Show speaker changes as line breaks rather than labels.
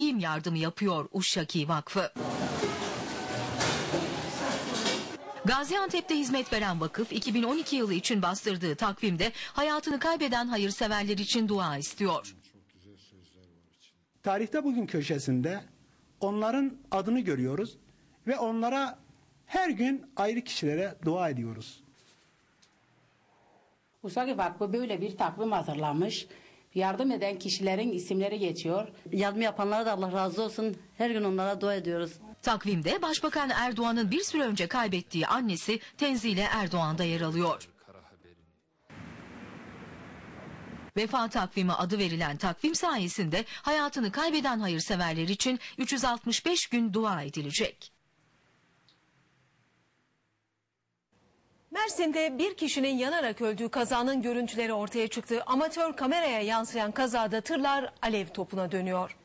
İm yardımı yapıyor Uşşaki Vakfı. Gaziantep'te hizmet veren vakıf 2012 yılı için bastırdığı takvimde hayatını kaybeden hayırseverler için dua istiyor.
Tarihte bugün köşesinde onların adını görüyoruz ve onlara her gün ayrı kişilere dua ediyoruz.
Usagi Vakfı böyle bir takvim hazırlamış. Yardım eden kişilerin isimleri geçiyor.
Yardım yapanlara da Allah razı olsun. Her gün onlara dua ediyoruz.
Takvimde Başbakan Erdoğan'ın bir süre önce kaybettiği annesi Tenzile Erdoğan da yer alıyor. Vefa takvimi adı verilen takvim sayesinde hayatını kaybeden hayırseverler için 365 gün dua edilecek.
Mersin'de bir kişinin yanarak öldüğü kazanın görüntüleri ortaya çıktı. Amatör kameraya yansıyan kazada tırlar alev topuna dönüyor.